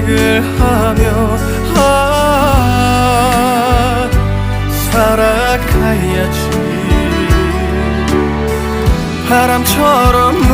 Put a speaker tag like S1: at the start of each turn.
S1: 간직을 하며 아 살아가야지. 바람처럼